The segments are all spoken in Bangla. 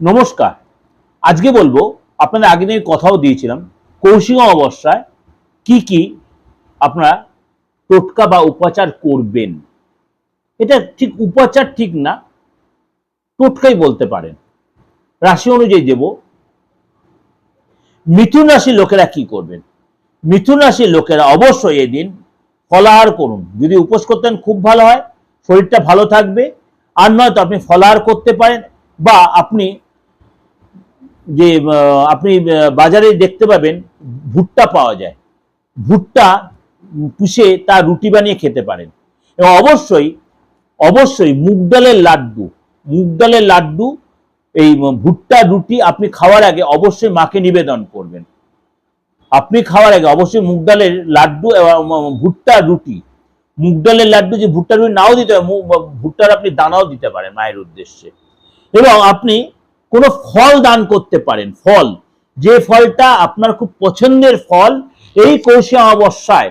নমস্কার। আজকে বলব, আপনাদের আগে দিন কথাও দিয়েছিলাম, কৌশিক অমাবস্যায় কি কি আপনারা টোটকা বা উপাচার করবেন। এটা ঠিক উপাচার ঠিক না, টোটকাই বলতে পারেন। রাশি অনুযায়ী দেব, মিথুন রাশির লোকেরা কি করবেন? মিথুন রাশির লোকেরা অবশ্যই এদিন ফলাহার করুন। যদি উপোস করতেন খুব ভালো হয়, শরীরটা ভালো থাকবে, আর নয়তো আপনি ফলাহার করতে পারেন, বা আপনি যে আপনি বাজারে দেখতে পাবেন ভুট্টা পাওয়া যায়। ভুট্টা পুষে তার রুটি বানিয়ে খেতে পারেন। এবং অবশ্যই অবশ্যই মুগ ডালের লাড্ডু, মুগ ডালের লাড্ডু, এই ভুট্টা, রুটি আপনি খাওয়ার আগে অবশ্যই মাকে নিবেদন করবেন। আপনি খাওয়ার আগে অবশ্যই মুগ ডালের লাড্ডু ভুট্টা, রুটি। মুগ ডালের লাড্ডু যে ভুট্টা রুটি নাও দিতে হয় ভুট্টার আপনি দানাও দিতে পারেন মায়ের উদ্দেশ্যে। এবং আপনি কোনো ফল দান করতে পারেন, ফল। যে ফলটা আপনার খুব পছন্দের ফল, এই কৌশি অমাবস্যায়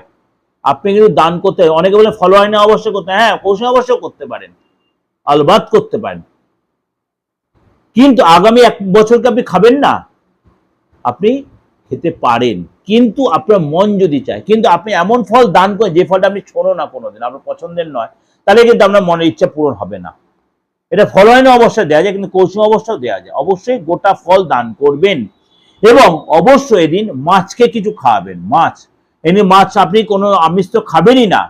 আপনি কিন্তু দান করতে, অনেকে বলে ফল হয় না, অবশ্যই করতে হ্যাঁ কৌশি অবশ্যই করতে পারেন আলবাত করতে পারেন। কিন্তু আগামী এক বছরকে আপনি খাবেন না, আপনি খেতে পারেন, কিন্তু আপনার মন যদি চায়, কিন্তু আপনি এমন ফল দান করেন, যে ফলটা আপনি ছোড়ো না কোনোদিন, আপনার পছন্দের নয়, তাহলে কিন্তু আপনার মনের ইচ্ছা পূরণ হবে না। এটা ফল হয় না, অবশ্যই দেওয়া যায়, কিন্তু কৌশল অবস্থাও দেওয়া যায়। অবশ্যই গোটা ফল দান করবেন। এবং অবশ্যই এদিন মাছকে কিছু খাওয়াবেন, মাছ। এমনি মাছ আপনি কোনো আমিষ তো খাবেনই না।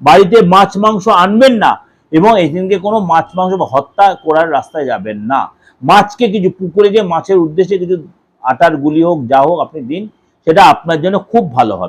বাড়িতে মাছ, মাংস আনবেন না এবং এদিনকে কোনো মাছ, মাংস বা হত্যা করার রাস্তায় যাবেন না। মাছকে কিছু পুকুরে যে মাছের উদ্দেশ্যে কিছু আটার গুলি হোক, যা হোক আপনি দিন, সেটা আপনার জন্য খুব ভালো হবে।